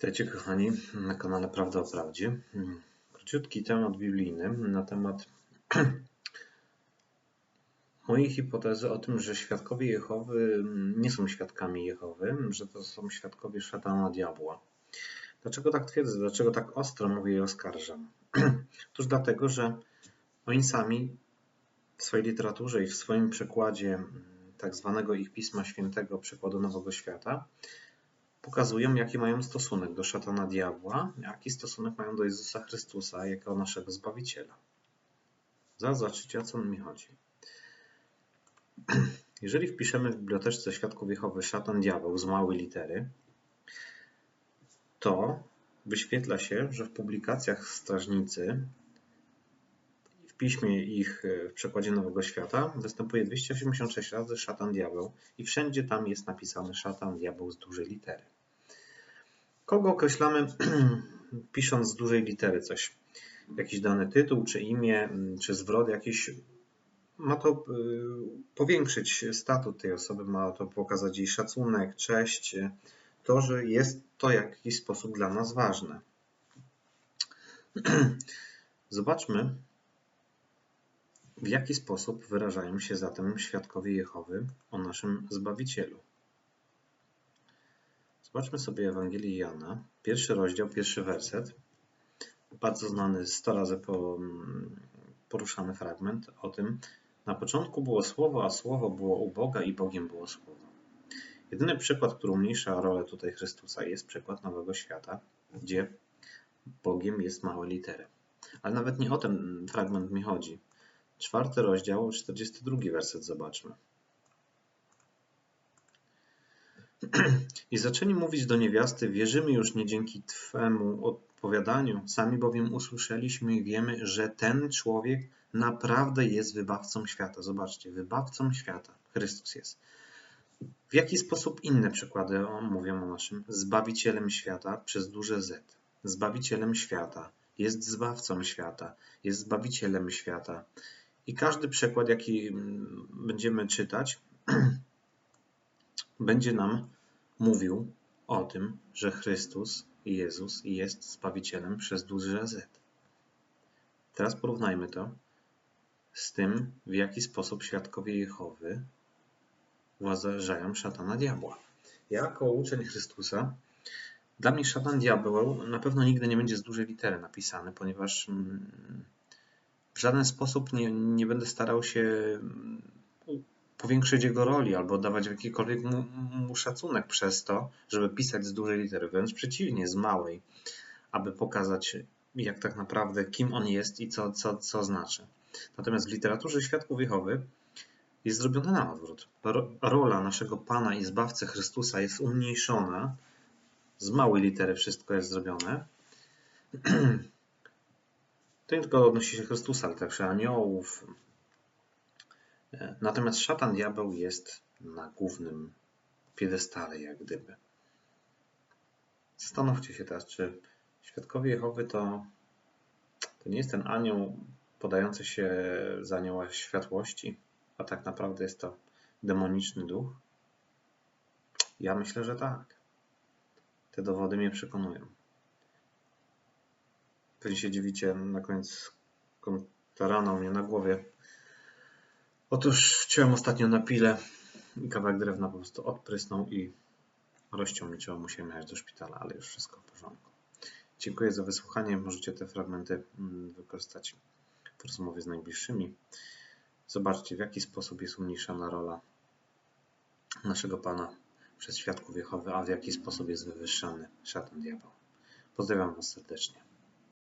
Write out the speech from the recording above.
Witajcie kochani na kanale Prawda o Prawdzie. Króciutki temat biblijny na temat mojej hipotezy o tym, że świadkowie Jehowy nie są świadkami Jehowy, że to są świadkowie szatana diabła. Dlaczego tak twierdzę? Dlaczego tak ostro mówię i oskarżam? Otóż dlatego, że oni sami w swojej literaturze i w swoim przekładzie tak zwanego ich Pisma Świętego, przekładu Nowego Świata, pokazują, jaki mają stosunek do szatana diabła, jaki stosunek mają do Jezusa Chrystusa jako naszego Zbawiciela. Zaraz zobaczycie, o co mi chodzi. Jeżeli wpiszemy w biblioteczce Świadków Jehowy szatan diabeł z małej litery, to wyświetla się, że w publikacjach strażnicy w piśmie ich w przekładzie Nowego Świata występuje 286 razy szatan diabeł i wszędzie tam jest napisany szatan diabeł z dużej litery. Kogo określamy pisząc z dużej litery coś? Jakiś dany tytuł, czy imię, czy zwrot jakiś ma to y, powiększyć statut tej osoby, ma to pokazać jej szacunek, cześć, to, że jest to w jakiś sposób dla nas ważne. Zobaczmy, w jaki sposób wyrażają się zatem świadkowie Jehowy o naszym Zbawicielu. Zobaczmy sobie Ewangelię Jana, pierwszy rozdział, pierwszy werset. Bardzo znany, sto razy poruszany fragment o tym. Na początku było Słowo, a Słowo było u Boga i Bogiem było Słowo. Jedyny przykład, który umniejsza rolę tutaj Chrystusa jest przykład Nowego Świata, gdzie Bogiem jest małe litery. Ale nawet nie o ten fragment mi chodzi. Czwarty rozdział, 42 werset zobaczmy. I zaczęli mówić do niewiasty, wierzymy już nie dzięki Twemu odpowiadaniu, sami bowiem usłyszeliśmy i wiemy, że ten człowiek naprawdę jest wybawcą świata. Zobaczcie, wybawcą świata. Chrystus jest. W jaki sposób inne przykłady mówią o naszym Zbawicielem świata przez duże Z. Zbawicielem świata, jest zbawcą świata, jest Zbawicielem świata. I każdy przykład, jaki mm, będziemy czytać, będzie nam mówił o tym, że Chrystus, Jezus jest Zbawicielem przez duże Z. Teraz porównajmy to z tym, w jaki sposób świadkowie Jehowy uważają szatana diabła. Ja jako uczeń Chrystusa, dla mnie szatan diabeł na pewno nigdy nie będzie z dużej litery napisany, ponieważ mm, w żaden sposób nie, nie będę starał się mm, powiększyć jego roli albo dawać jakikolwiek mu, mu szacunek przez to, żeby pisać z dużej litery, wręcz przeciwnie, z małej, aby pokazać jak tak naprawdę, kim on jest i co, co, co znaczy. Natomiast w literaturze Świadków Jehowy jest zrobiona na odwrót. Rola naszego Pana i Zbawcy Chrystusa jest umniejszona, z małej litery wszystko jest zrobione. To nie tylko odnosi się Chrystusa, ale także aniołów, Natomiast szatan diabeł jest na głównym piedestale, jak gdyby. Zastanówcie się teraz, czy świadkowie Jehowy to, to nie jest ten anioł podający się za anioła światłości, a tak naprawdę jest to demoniczny duch? Ja myślę, że tak. Te dowody mnie przekonują. Pewnie się dziwicie na koniec ta rana u mnie na głowie Otóż wciąłem ostatnio na pilę i kawałek drewna po prostu odprysnął i rozciął mi, musiałem jechać do szpitala, ale już wszystko w porządku. Dziękuję za wysłuchanie. Możecie te fragmenty mm, wykorzystać w rozmowie z najbliższymi. Zobaczcie, w jaki sposób jest umniejszana rola naszego Pana przez świadków Jehowy, a w jaki sposób jest wywyższany szatan diabeł. Pozdrawiam Was serdecznie.